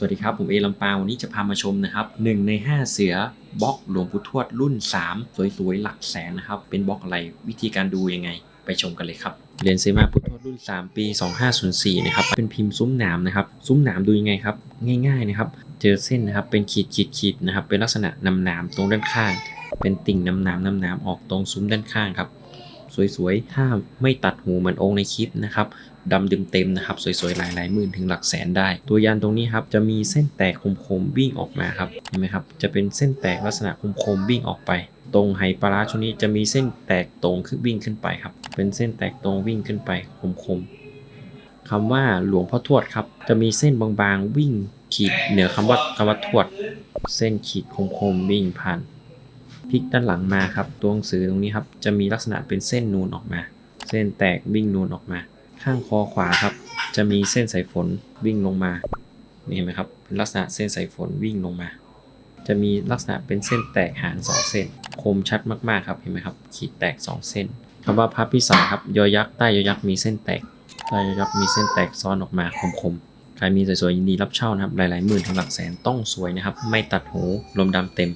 สวัสดีครับ ผมเอลำปาวันนี้จะพามาชมนะครับหนึ่งใน 5 เสือบล็อกหลวงปู่ทวดรุ่น 3 สวยๆ หลักแสนนะครับ เป็นบล็อกอะไรวิธีการดูยังไง ไปชมกันเลยครับเหรียญเซมาพุทธทวดรุ่น 3 ปี 2504 นะครับ เป็นพิมพ์ซุ้มหนามนะครับ ซุ้มหนามดูยังไงครับ ง่ายๆนะครับ เจอเส้นนะครับ เป็นขีดขีดขีดๆๆนะครับ เป็นลักษณะนำหนามตรงด้านข้าง เป็นติ่งนำหนามนำหนามออกตรงซุ้มด้านข้างครับ สวยๆ ถ้าไม่ตัดหูเหมือนองค์ในคลิปนะครับดำเต็มๆนะครับ สวยๆ หลายๆหมื่นถึงหลักแสนได้ ตัวยันตรงนี้ครับจะมีเส้นแตกคมๆวิ่งออกมาครับเห็นไหมครับจะเป็นเส้นแตกลักษณะคมๆวิ่งออกไป ตรงไหปลาร้าช่วงนี้จะมีเส้นแตกตรงขึ้นวิ่งขึ้นไปครับ เป็นเส้นแตกตรงวิ่งขึ้นไปคมๆคำว่าหลวงพ่อทวดครับจะมีเส้นบางๆวิ่งขีดเหนือคำว่าคำว่าทวด เส้นขีดคมๆวิ่งผ่าน พลิกด้านหลังมาครับ ตัวหนังสือตรงนี้ครับ จะมีลักษณะเป็นเส้นนูนออกมา เส้นแตกวิ่งนูนออกมา ข้างคอขวาครับ จะมีเส้นสายฝนวิ่งลงมา นี่เห็นไหมครับ เป็นลักษณะเส้นสายฝนวิ่งลงมา จะมีลักษณะเป็นเส้นแตกหางสองเส้น คมชัดมากๆครับเห็นไหมครับ ขีดแตกสองเส้นคำว่าพระพิสารครับ ยอยักษ์ใต้ยอยักษ์มีเส้นแตกใต้ยอยักษ์มีเส้นแตกซ้อนออกมาคมๆ ใครมีสวยๆยินดีรับเช่านะครับ หลายๆหมื่นถึงหลักแสนต้องสวยนะครับ ไม่ตัดหูลมดำเต็ม